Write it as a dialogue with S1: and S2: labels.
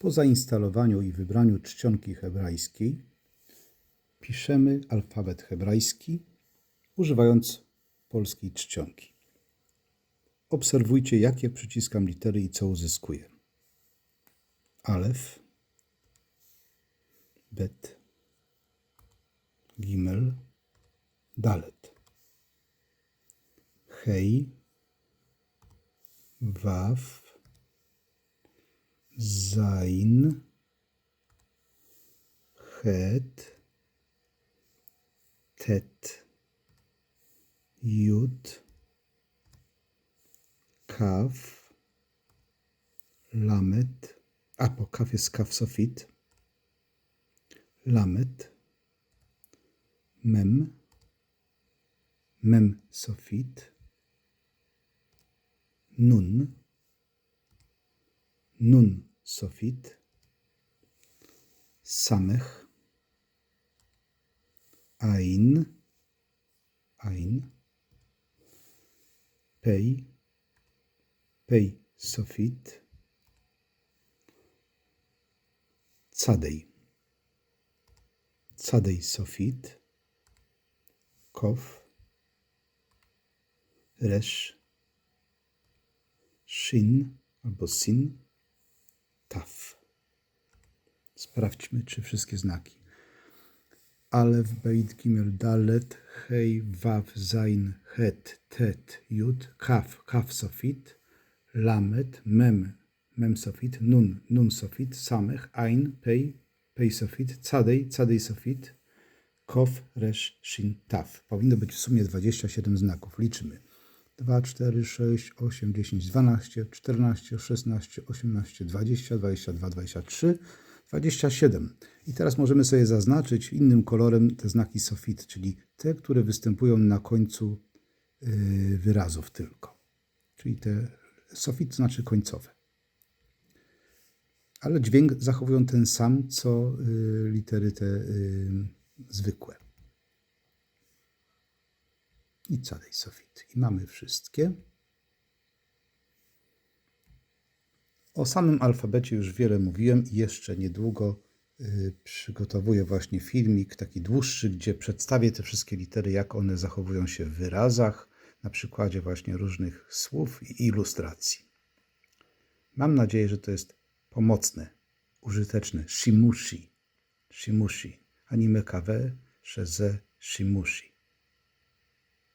S1: Po zainstalowaniu i wybraniu czcionki hebrajskiej piszemy alfabet hebrajski używając polskiej czcionki. Obserwujcie, jakie przyciskam litery i co uzyskuję. Alef, Bet, Gimel, Dalet, Hej, Waf, Zain, Het, Tet, Jud, Kaf, Lamet, a po kaf jest kaf sofit, Lamet, Mem, Mem sofit, Nun, Nun sofit, Samech, Ain, Ain, Pei, Pei sofit, Cadej, Cadej sofit, Kof, Resz, Shin albo Sin, Taf. Sprawdźmy, czy wszystkie znaki. Alef, Beit, Gimel, Dalet, Hej, Waw, Zain, Het, Tet, Jud, Kaf, Kaf sofit, Lamet, Mem, Mem sofit, Nun, Nun sofit, Samech, Ein, Pej, Pej sofit, Cadej, Cadej sofit, Kof, Resz, Shin, Taf. Powinno być w sumie 27 znaków. Liczymy. 2, 4, 6, 8, 10, 12, 14, 16, 18, 20, 22, 23, 27. I teraz możemy sobie zaznaczyć innym kolorem te znaki sofit, czyli te, które występują na końcu yy, wyrazów tylko. Czyli te sofit znaczy końcowe. Ale dźwięk zachowują ten sam, co yy, litery te yy, zwykłe. I cadej sofit. I mamy wszystkie. O samym alfabecie już wiele mówiłem i jeszcze niedługo y, przygotowuję właśnie filmik taki dłuższy, gdzie przedstawię te wszystkie litery, jak one zachowują się w wyrazach, na przykładzie właśnie różnych słów i ilustracji. Mam nadzieję, że to jest pomocne, użyteczne. Shimushi. Shimushi. Anime kawe, sheze shimushi.